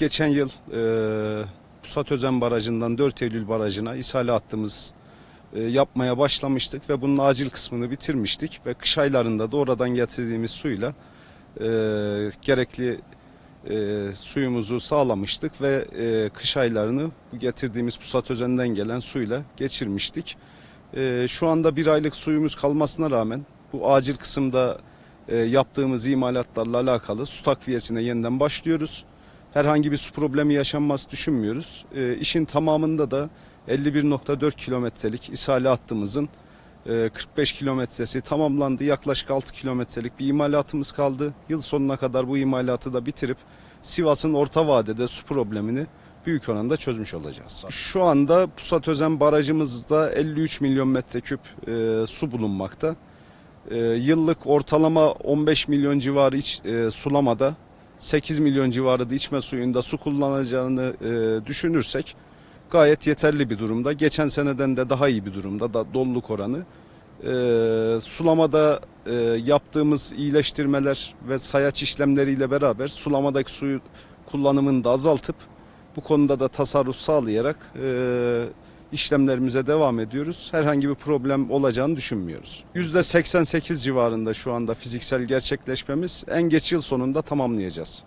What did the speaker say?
geçen yıl e, Pusat Özen Barajı'ndan 4 Eylül Barajı'na ishale hattımız e, yapmaya başlamıştık ve bunun acil kısmını bitirmiştik ve kış aylarında da oradan getirdiğimiz suyla e, gerekli e, suyumuzu sağlamıştık ve e, kış aylarını bu getirdiğimiz Pusat Özen'den gelen suyla geçirmiştik. E, şu anda bir aylık suyumuz kalmasına rağmen bu acil kısımda e, yaptığımız imalatlarla alakalı su takviyesine yeniden başlıyoruz. Herhangi bir su problemi yaşanması düşünmüyoruz. E, işin tamamında da 51.4 kilometrelik ishale hattımızın e, 45 kilometresi tamamlandı. Yaklaşık 6 kilometrelik bir imalatımız kaldı. Yıl sonuna kadar bu imalatı da bitirip Sivas'ın orta vadede su problemini büyük oranda çözmüş olacağız. Şu anda Pusat Özen barajımızda 53 milyon metreküp e, su bulunmakta. E, yıllık ortalama 15 milyon civarı iç, e, sulamada 8 milyon civarı da içme suyunda su kullanacağını e, düşünürsek gayet yeterli bir durumda. Geçen seneden de daha iyi bir durumda da doluluk oranı. E, sulamada e, yaptığımız iyileştirmeler ve sayaç işlemleriyle beraber sulamadaki suyu kullanımını da azaltıp bu konuda da tasarruf sağlayarak e, işlemlerimize devam ediyoruz. Herhangi bir problem olacağını düşünmüyoruz. %88 civarında şu anda fiziksel gerçekleşmemiz en geç yıl sonunda tamamlayacağız.